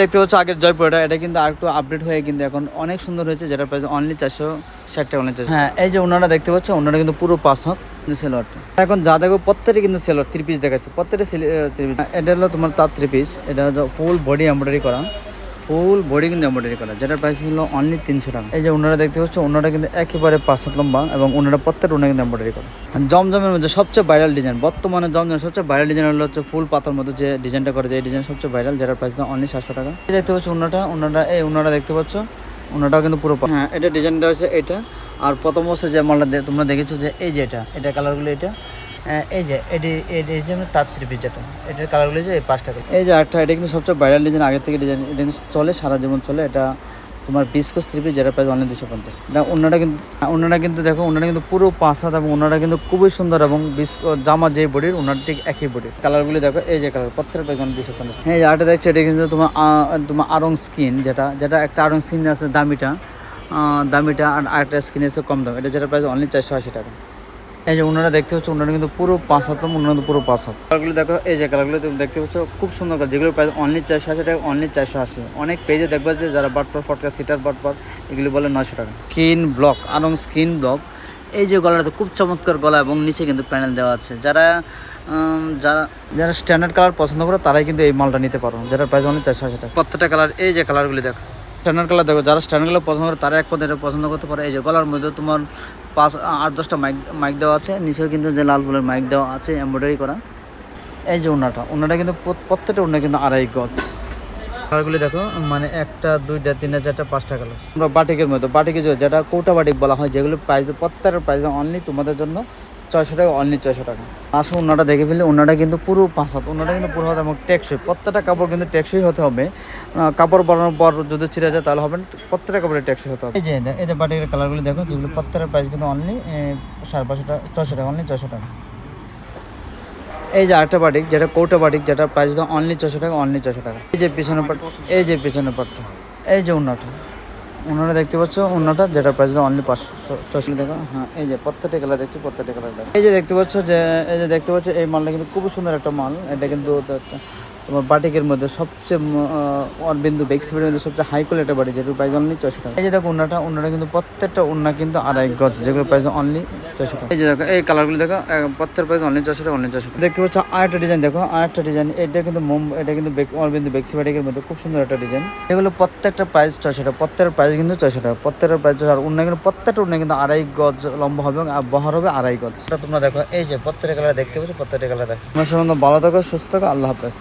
দেখতে পাচ্ছ আগের জয়পুরটা, এটা কিন্তু আর একটু আপডেট হয়ে কিন্তু এখন অনেক সুন্দর হয়েছে যেটা প্রাইস অনলি চারশো ষাট টাকা অনলি হ্যাঁ এই যে ওনারা দেখতে পাচ্ছ, ওনারা কিন্তু পুরো পাঁচ হাত সেলোয়ারটা এখন যা দেখো, প্রত্যেকটা কিন্তু সেলোয়ার থ্রি পিস দেখাচ্ছে, প্রত্যেকটা থ্রি পিস এটা হলো তোমার তার থ্রি পিস এটা হচ্ছে ফুল বডি এমব্রয়ডারি করা। ফুল বডি কিন্তু এমব্রয়ডারি করা যেটার প্রাইস ছিল অনলি তিনশো টাকা। এই যে ওনারা দেখতে পাচ্ছ ওনারা কিন্তু একেবারে পাঁচ হাত লম্বা এবং ওনারা প্রত্যেকটা ওনারা কিন্তু এমব্রয়ডারি করা। জমজমের মধ্যে সবচেয়ে ভাইরাল ডিজাইন বর্তমানে জমজমের সবচেয়ে ভাইরাল ডিজাইন হলো হচ্ছে ফুল পাতার মধ্যে যে ডিজাইনটা করে যে এই ডিজাইন সবচেয়ে ভাইরাল যেটার প্রাইস অনলি সাতশো টাকা। এই দেখতে পাচ্ছ ওনাটা ওনারা এই ওনারা দেখতে পাচ্ছ ওনাটাও কিন্তু পুরো হ্যাঁ এটা ডিজাইনটা হচ্ছে এটা। আর প্রথম হচ্ছে যে মালটা তোমরা দেখেছ যে এই যে এটা এটা কালারগুলো এটা। এই যে এটি এই যে তার ত্রিপিস যেটা এটার কালারগুলো যে পাঁচটা কালার এই যে একটা এটা কিন্তু সবচেয়ে ভাইরাল ডিজাইন আগে থেকে ডিজাইন এটা কিন্তু চলে, সারা জীবন চলে। এটা তোমার বিস্কোস ত্রিপিস যেটা প্রাইস অনলি দুশো পঞ্চাশ। এটা অন্যটা কিন্তু অন্যটা কিন্তু দেখো, অন্যটা কিন্তু পুরো পাঁচ হাত এবং অন্যটা কিন্তু খুবই সুন্দর এবং বিস্কো জামা যে বডির ওনার ঠিক একই বডির। কালারগুলি দেখো, এই যে কালার প্রত্যেকটা প্রাইস অনলি দুশো পঞ্চাশ। হ্যাঁ আরেকটা দেখছ, এটা কিন্তু তোমার তোমার আরং স্কিন যেটা যেটা একটা আরং স্কিন আছে দামিটা। দামিটা আর আরেকটা স্কিন আছে কম দাম। এটা যেটা প্রাইস অনলি চারশো আশি টাকা। এই যে ওনারা দেখতে পাচ্ছ ওনারা কিন্তু পুরো পাঁচ হাত ওনারা কিন্তু পুরো পাঁচ হাত। কালারগুলো দেখো এই যে কালারগুলো তুমি দেখতে পাচ্ছ খুব সুন্দর কালার যেগুলো প্রাইস অনলি চারশো আশি টাকা অনলি চারশো আশি। অনেক পেজে দেখবা যে যারা বাটপার ফটকা সিটার বাট বাটপার এগুলো বলে নশো টাকা। Skin block Aarong skin block এই যে গলাটা খুব চমৎকার গলা এবং নিচে কিন্তু প্যানেল দেওয়া আছে। যারা যারা যারা স্ট্যান্ডার্ড কালার পছন্দ করো তারাই কিন্তু এই মালটা নিতে পারো যেটার প্রাইস অনলি চারশো আশি টাকা। প্রত্যেকটা কালার এই যে কালারগুলি দেখো। স্ট্যান্ডার্ড কালার দেখো, যারা স্ট্যান্ডার্ড কালার পছন্দ করে তারা এক পথে এটা পছন্দ করতে পারে। এই যে গলার মধ্যে তোমার পাঁচ, আট, দশটা মাইক মাইক দেওয়া আছে, নিচেও কিন্তু যে লাল ফুলের মাইক দেওয়া আছে এমব্রয়ডারি করা। এই যে ওনাটা ওনাটা কিন্তু প্রত্যেকটা ওনা কিন্তু আড়াই গজ। কালারগুলি দেখো মানে একটা, দুইটা, তিনটা, চারটা, পাঁচটা কালার। আমরা বাটিকের মতো বাটিকে যেটা কৌটা বাটিক বলা হয়, যেগুলো প্রাইস প্রত্যেকটা প্রাইস অনলি তোমাদের জন্য ছয়শো টাকা অনলি ছয়শো টাকা। আসো ওনাটা দেখে ফেলে ওনাটা কিন্তু পুরো পাঁচ হাত ওনাটা কিন্তু পুরো হাত এবং টেকসই। প্রত্যেকটা কাপড় কিন্তু টেকসই হতে হবে। কাপড় বানানোর পর যদি ছিঁড়ে যায় তাহলে হবে না প্রত্যেকটা কাপড়ে টেকসই হতে হবে। এই যে এই যে বাটিকের কালারগুলি দেখো যেগুলো প্রত্যেকটা প্রাইস কিন্তু অনলি সাড়ে পাঁচশো টাকা ছয়শো টাকা অনলি ছয়শো টাকা। এই যে আরেকটা বাটিক যেটা কৌটা বাটিক যেটা প্রাইস দাম অনলি ছশো টাকা অনলি ছশো টাকা। এই যে পিছনের পাট এই যে পিছনের পাটটা এই যে উন্নাটা উন্নাটা দেখতে পাচ্ছ, উন্নাটা যেটা প্রাইস অনলি পাঁচশো ছশো টাকা। হ্যাঁ এই যে প্রত্যেকটা কালার দেখছি, প্রত্যেকটা কালার এই যে দেখতে পাচ্ছ যে, এই যে দেখতে পাচ্ছ, এই মালটা কিন্তু খুব সুন্দর একটা মাল। এটা কিন্তু তোমার বাটিকের মধ্যে সবচেয়ে অরবিন্দু বেক্সিপের মধ্যে সবচেয়ে হাই কোয়ালিটি বাটি যেটা প্রাইস অনলি ছশো টাকা। এই যে দেখো ওনাটা ওনাটা কিন্তু প্রত্যেকটা ওনা কিন্তু আড়াই গজ যেগুলো প্রাইস অনলি টাকা। এই যে দেখো এই কালারগুলো দেখো আহ, প্রত্যেক প্রাইস অনলি ছশো টাকা অনলি ছশো টাকা। দেখতে পাচ্ছ আরেকটা ডিজাইন দেখো ডিজাইন এটা কিন্তু মোম এটা কিন্তু অরবিন্দু মধ্যে খুব সুন্দর একটা ডিজাইন এগুলো প্রত্যেকটা প্রাইস ছশো টাকা প্রত্যেকটা প্রাইস কিন্তু ছশো টাকা প্রত্যেকটা প্রাইস আর কিন্তু প্রত্যেকটা কিন্তু আড়াই গজ লম্বা হবে এবং আর বহর হবে আড়াই গজ। তোমরা দেখো এই যে প্রত্যেকটা কালার দেখতে পাচ্ছ প্রত্যেকটা কালার দেখো। তোমার সঙ্গে ভালো থাকো সুস্থ থাকো আল্লাহ হাফেজ।